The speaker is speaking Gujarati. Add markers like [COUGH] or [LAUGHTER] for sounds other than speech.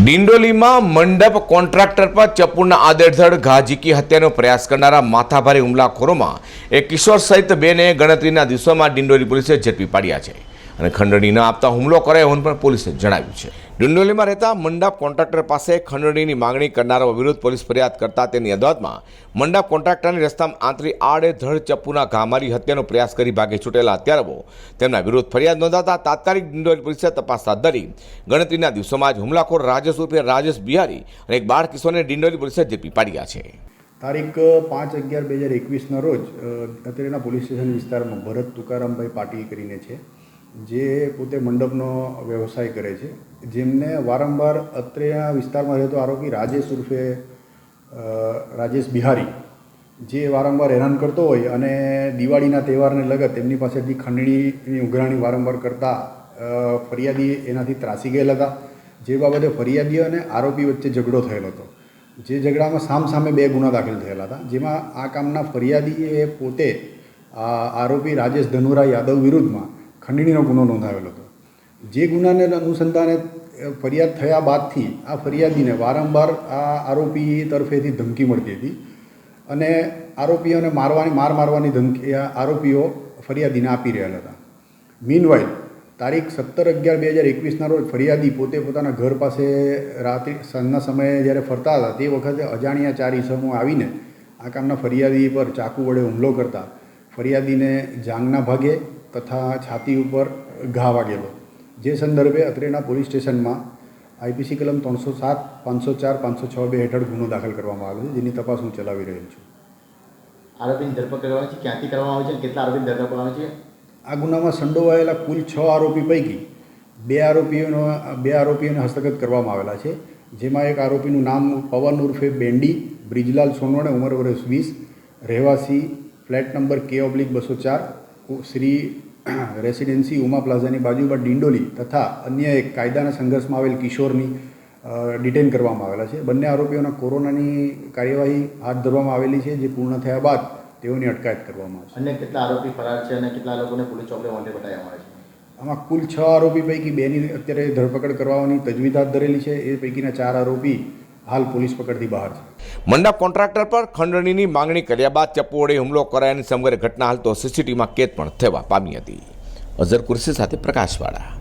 ડિંડોલીમાં મંડપ કોન્ટ્રાક્ટર પર ચપ્પુના આદેડધડ ઘા ઝીકી હત્યાનો પ્રયાસ કરનારા માથાભારે હુમલાખોરોમાં એક કિશોર સહિત બેને ગણતરીના દિવસોમાં ડિંડોલી પોલીસે ઝડપી પાડ્યા છે. અને ખંડણી ન આપતા હુમલો કરાયો હોવાનું પણ પોલીસે જણાવ્યું છે. ડિંડોલીમાં રહેતા મંડપ કોન્ટ્રાક્ટર પાસે ખંડણીની માંગણી કરનારાઓ વિરુદ્ધ પોલીસ ફરિયાદ કરતા તેની અદાવતમાં મંડપ કોન્ટ્રાક્ટરની રસ્તામાં આંતરી આડે ધડ ચપ્પુના ઘા મારી હત્યાનો પ્રયાસ કરી ભાગે છૂટેલા હત્યારાઓ તેમના વિરુદ્ધ ફરિયાદ નોંધાતા તાત્કાલિક ડિંડોલી પોલીસે તપાસ હાથ ધરી ગણતરીના દિવસોમાં જ હુમલાખોર રાજેશ ઉર્ફે રાજેશ બિહારી અને એક બાળ કિશોરને ડિંડોલી પોલીસે ઝડપી પાડ્યા છે. તારીખ પાંચ અગિયાર બે હજાર એકવીસના રોજ અત્યારેના પોલીસ સ્ટેશન વિસ્તારમાં ભરત તુકારામભાઈ પાટીલ કરીને છે. જે પોતે મંડપનો વ્યવસાય કરે છે, જેમને વારંવાર અત્રેના વિસ્તારમાં રહેતો આરોપી રાજેશ ઉર્ફે રાજેશ બિહારી, જે વારંવાર હેરાન કરતો હોય અને દિવાળીના તહેવારને લગત એમની પાસેથી ખંડણીની ઉઘરાણી વારંવાર કરતા ફરિયાદી એનાથી ત્રાસી ગયેલા હતા. જે બાબતે ફરિયાદી અને આરોપી વચ્ચે ઝઘડો થયેલો હતો. જે ઝઘડામાં સામ સામે બે ગુના દાખલ થયેલા હતા, જેમાં આ કામના ફરિયાદીએ પોતે આરોપી રાજેશ ધનુરા યાદવ વિરુદ્ધમાં ખંડણીનો ગુનો નોંધાવેલો હતો. જે ગુનાને અનુસંધાને ફરિયાદ થયા બાદથી આ ફરિયાદીને વારંવાર આ આરોપી તરફેથી ધમકી મળતી હતી અને આરોપીઓને મારવાની, માર મારવાની ધમકી આરોપીઓ ફરિયાદીને આપી રહ્યા હતા. મીનવાઇલ તારીખ સત્તર અગિયાર બે હજાર એકવીસના રોજ ફરિયાદી પોતે પોતાના ઘર પાસે રાત્રિ, સાંજના સમયે જ્યારે ફરતા હતા, તે વખતે અજાણ્યા ચાર ઈસમો આવીને આ કામના ફરિયાદી પર ચાકુ વડે હુમલો કરતા ફરિયાદીને જાંગના ભાગે તથા છાતી ઉપર ઘા વાગેલો. જે સંદર્ભે અત્રેના પોલીસ સ્ટેશનમાં આઈપીસી કલમ ત્રણસો સાત પાંચસો ચાર પાંચસો છ બે હેઠળ ગુનો દાખલ કરવામાં આવ્યો છે જેની તપાસ હું ચલાવી રહ્યો છું. આરોપીની ધરપકડ કરવાની છે ક્યાંથી કરવામાં આવે છે કેટલા આરોપીની ધરપકડ કરવાની છે? આ ગુનામાં સંડોવાયેલા કુલ છ આરોપી પૈકી બે આરોપીઓનો બે આરોપીઓને હસ્તગત કરવામાં આવેલા છે. જેમાં એક આરોપીનું નામ પવન ઉર્ફે બેન્ડી બ્રિજલાલ સોનવણે ઉંમર વર્ષ વીસ રહેવાસી ફ્લેટ નંબર કે ઓબ્લિક બસો ચાર શ્રી [CLEARS THROAT] રેસિડેન્સી ઉમા પ્લાઝાની બાજુમાં ડિંડોલી તથા અન્ય એક કાયદાના સંઘર્ષમાં આવેલ કિશોરની ડિટેન કરવામાં આવેલા છે. બંને આરોપીઓના કોરોનાની કાર્યવાહી હાથ ધરવામાં આવેલી છે જે પૂર્ણ થયા બાદ તેઓની અટકાયત કરવામાં આવશે. અને કેટલા આરોપી ફરાર છે અને કેટલા લોકોને પોલીસ ચોકડે વોન્ટેડ બતાવવામાં આવે છે? આમાં કુલ છ આરોપી પૈકી બેની અત્યારે ધરપકડ કરવાની તજવીજ હાથ ધરેલી છે. એ પૈકીના ચાર આરોપી હાલ પોલીસ પકડથી બહાર છે. મંડપ કોન્ટ્રાક્ટર પર ખંડણીની માંગણી કર્યા બાદ ચપ્પુ વડે હુમલો કરાયાની સમગ્ર ઘટના હાલ તો સીસીટીવીમાં કેદ પણ થવા પામી હતી. અઝર કુર્સી સાથે પ્રકાશવાળા.